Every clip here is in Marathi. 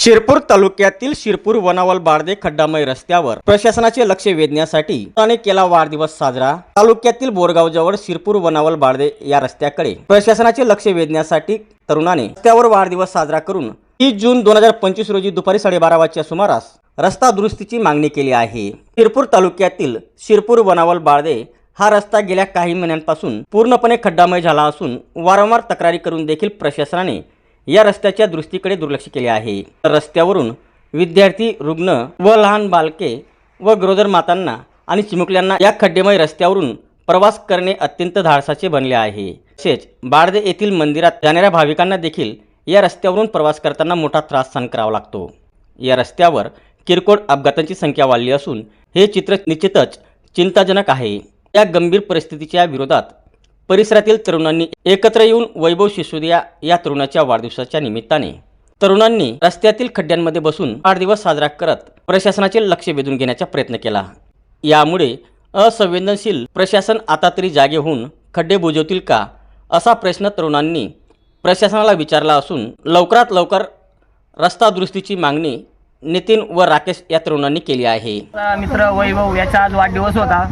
शिरपूर तालुक्यातील शिरपूर वनावल बारदे खड्डामय रस्त्यावर प्रशासनाचे लक्ष वेधण्यासाठी तरुणाने केला वाढदिवस साजरा. तालुक्यातील बोरगावजवळ शिरपूर वनावल बारदे या रस्त्याकडे प्रशासनाचे लक्ष वेधण्यासाठी तरुणाने रस्त्यावर वाढदिवस साजरा करून तीस जून दोन हजार पंचवीस रोजी दुपारी साडेबारा वाजच्या सुमारास रस्ता दुरुस्तीची मागणी केली आहे. शिरपूर तालुक्यातील शिरपूर वनावल बारदे हा रस्ता गेल्या काही महिन्यांपासून पूर्णपणे खड्डामय झाला असून वारंवार तक्रारी करून देखील प्रशासनाने या रस्त्याच्या दृष्टीकडे दुर्लक्ष केले आहे. रस्त्यावरून विद्यार्थी रुग्ण व लहान बालके व गरोदर मातांना आणि चिमुकल्यांना या खड्डेमय रस्त्यावरून प्रवास करणे अत्यंत धाडसाचे बनले आहे. तसेच बाळदे येथील मंदिरात जाणाऱ्या भाविकांना देखील या रस्त्यावरून प्रवास करताना मोठा त्रास सहन करावा लागतो. या रस्त्यावर किरकोळ अपघातांची संख्या वाढली असून हे चित्र निश्चितच चिंताजनक आहे. या गंभीर परिस्थितीच्या विरोधात परिसरातील तरुणांनी एकत्र येऊन वैभव शिसोदिया या तरुणाच्या वाढदिवसाच्या निमित्ताने. तरुणांनी रस्त्यातील खड्ड्यांमध्ये बसून वाढदिवस साजरा करत प्रशासनाचे लक्ष वेधून घेण्याचा प्रयत्न केला. यामुळे असंवेदनशील प्रशासन आता तरी जागे होऊन खड्डे बुजवतील का असा प्रश्न तरुणांनी प्रशासनाला विचारला असून लवकरात लवकर रस्ता दुरुस्तीची मागणी नितीन व राकेश या तरुणांनी केली आहे. मित्र वैभव याचा आज वाढदिवस होता.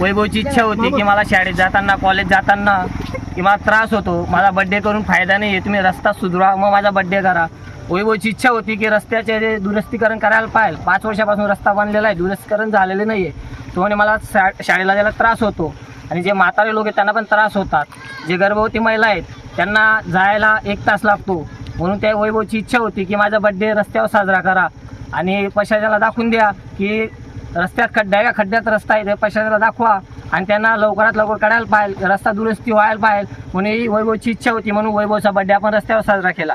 वैभवची इच्छा होती की मला शाळेत जाताना कॉलेज जाताना की मला त्रास होतो मला बड्डे करून फायदा नाही आहे तुम्ही रस्ता सुधरा मग माझा बड्डे करा. वैभवची इच्छा होती की रस्त्याचे जे दुरुस्तीकरण करायला पाहिजे पाच वर्षापासून रस्ता बनलेला आहे दुरुस्तीकरण झालेले नाही आहे तो म्हणे मला शा शाळेला जायला त्रास होतो. आणि जे म्हातारे लोक आहेत त्यांना पण त्रास होतात. जे गर्भवती महिला आहेत त्यांना जायला एक तास लागतो. म्हणून त्या वैभवची इच्छा होती की माझा बड्डे रस्त्यावर साजरा करा. आणि प्रशासनाला दाखवून द्या की रस्त्यात खड्डा आहे का? खड्ड्यात रस्ता आहे ते दाखवा. आणि त्यांना लवकरात लवकर काढायला पाहिजे. रस्ता दुरुस्ती व्हायला पाहिजे. म्हणून ही वैभवची इच्छा होती. म्हणून वैभवचा बड्डे आपण रस्त्यावर साजरा केला.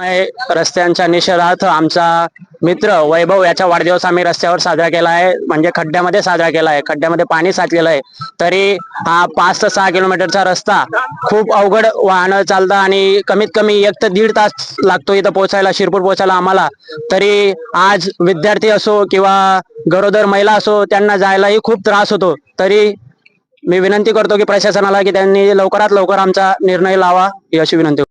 रस्त्यांच्या निषेधार्थ आमचा मित्र वैभव याचा वाढदिवस आम्ही रस्त्यावर साजरा केला आहे. म्हणजे खड्ड्यामध्ये साजरा केला आहे. खड्ड्यामध्ये पाणी साचलेलं आहे. तरी हा पाच ते सहा किलोमीटरचा रस्ता खूप अवघड वाहनं चालतं आणि कमीत कमी एक ते दीड तास लागतो इथं पोहोचायला. शिरपूर पोहोचायला आम्हाला. तरी आज विद्यार्थी असो किंवा गरोदर महिला असो त्यांना जायलाही खूप त्रास होतो. तरी मी विनंती करतो की प्रशासनाला की त्यांनी लवकरात लवकर आमचा निर्णय लावा. ही अशी विनंती